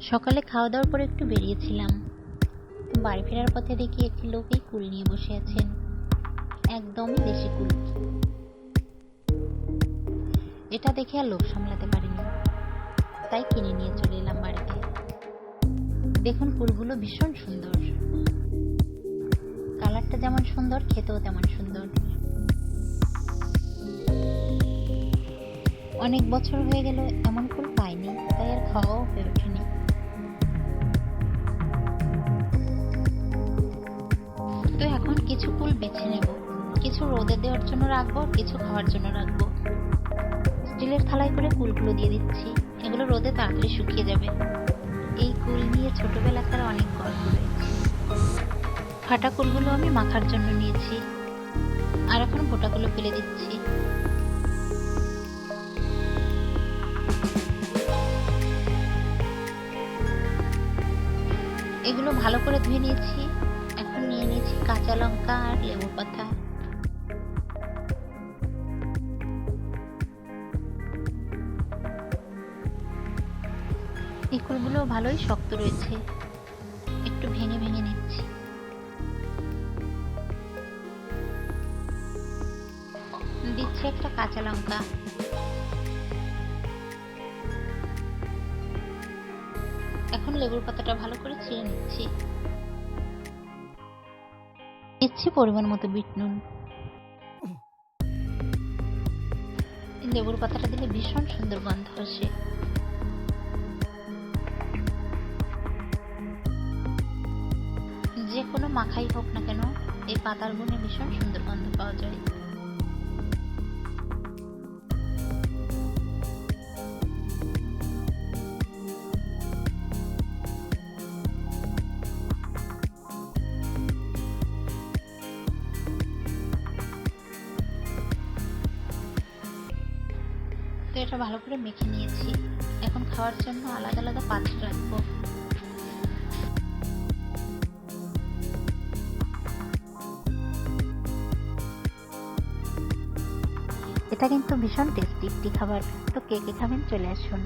সকালে খাওয়া দাওয়ার পর একটু বেরিয়েছিলাম। বাড়ি ফেরার পথে দেখি একটি লোক এই কুল নিয়ে বসে আছেন। একদমই দেশি কুল। এটা দেখে আর লোভ সামলাতে পারিনি। তাই কিনে নিয়ে চলে এলাম বাড়িতে। দেখুন, কুলগুলো ভীষণ সুন্দর। কালারটা যেমন সুন্দর, খেতেও তেমন সুন্দর। অনেক বছর হয়ে গেল, এমন ফুল পাইনি, তাই আর খাওয়াও হয়ে ওঠেনি। কিছু ফুল বেছে নেব। কিছু রোদে দেওয়ার জন্য রাখব, কিছু খাওয়ার জন্য রাখব। স্টিলের থালায় করে কুলগুলো দিয়ে দিচ্ছি। এগুলো রোদে তাড়াতাড়ি শুকিয়ে যাবে। এই কুল নিয়ে ছোটবেলাকার অনেক গল্প রয়েছে। ফাটা কুলগুলো আমি মাখার জন্য নিয়েছি। আর এখন গোটাগুলো ফেলে দিচ্ছি। এগুলো ভালো করে ধুয়ে নিয়েছি। কাঁচা লঙ্কা আর লেবু পাতা। এই কুলগুলো ভালোই শক্ত রয়েছে। একটু ভেঙে ভেঙে নিচ্ছি। দিচ্ছি একটা কাঁচা লঙ্কা। এখন লেবুর পাতাটা ভালো করে ছিঁড়ে নিচ্ছি। নিচ্ছি পরিমাণ মতো বিট নুন। লেবুর পাতাটা দিলে ভীষণ সুন্দর গন্ধ আসে। যে কোনো মাখাই হোক না কেন, এই পাতার গুণে ভীষণ সুন্দর গন্ধ এটা ভালো করে মেখে নিয়েছি। এখন খাওয়ার জন্য আলাদা আলাদা পাত্র রাখব। এটা কিন্তু ভীষণ টেস্টি একটি খাবার। তো কে কে খাবেন চলে আসুন।